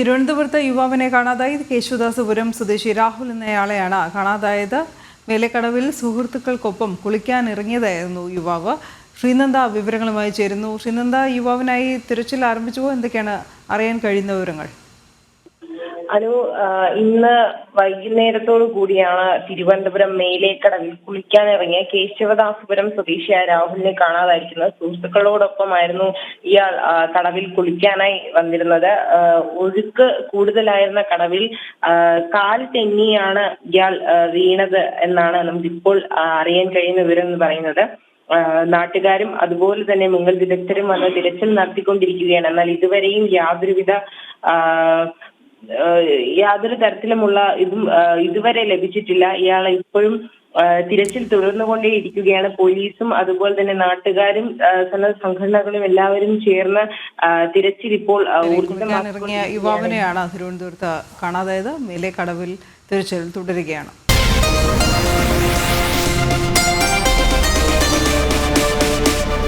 തിരുവനന്തപുരത്ത് യുവാവിനെ കാണാതായി കേശുദാസപുരം സ്വദേശി രാഹുൽ എന്നയാളെയാണ് കാണാതായത്. മേലക്കടവിൽ സുഹൃത്തുക്കൾക്കൊപ്പം കുളിക്കാൻ ഇറങ്ങിയതായിരുന്നു യുവാവ്. ശ്രീനന്ദ വിവരങ്ങളുമായി ചേരുന്നു. ശ്രീനന്ദ യുവാവിനായി തിരച്ചിൽ ആരംഭിച്ചുവോ? എന്തൊക്കെയാണ് അറിയാൻ കഴിയുന്ന വിവരങ്ങൾ? അനു ഇന്ന് വൈകുന്നേരത്തോടു കൂടിയാണ് തിരുവനന്തപുരം മേലേക്കടവിൽ കുളിക്കാനിറങ്ങിയ കേശവദാസപുരം സ്വദേശിയായ രാഹുലിനെ കാണാതായിരിക്കുന്നത് സുഹൃത്തുക്കളോടൊപ്പമായിരുന്നു ഇയാൾ കടവിൽ കുളിക്കാനായി വന്നിരുന്നത്. ഒഴുക്ക് കൂടുതലായിരുന്ന കടവിൽ കാൽ തെന്നിയാണ് ഇയാൾ വീണത് എന്നാണ് നമുക്കിപ്പോൾ അറിയാൻ കഴിയുന്ന വിവരം എന്ന് പറയുന്നത് നാട്ടുകാരും അതുപോലെ തന്നെ മുങ്ങൽ വിദഗ്ധരും വന്ന് തിരച്ചിൽ നടത്തിക്കൊണ്ടിരിക്കുകയാണ്. എന്നാൽ ഇതുവരെയും യാതൊരുവിധ യാതൊരു തരത്തിലുമുള്ള ഇതും ഇതുവരെ ലഭിച്ചിട്ടില്ല. ഇയാളെ ഇപ്പോഴും തിരച്ചിൽ തുടർന്നുകൊണ്ടേ ഇരിക്കുകയാണ്. പോലീസും അതുപോലെ തന്നെ നാട്ടുകാരും സന്നദ്ധ സംഘടനകളും എല്ലാവരും ചേർന്ന് തിരച്ചിൽ ഇപ്പോൾ ഊർജിതമാക്കിയ യുവാവിനെയാണ് തിരുവനന്തപുരത്ത് കാണാതായത്. മേലെ കടവിൽ തിരച്ചിൽ തുടരുകയാണ്.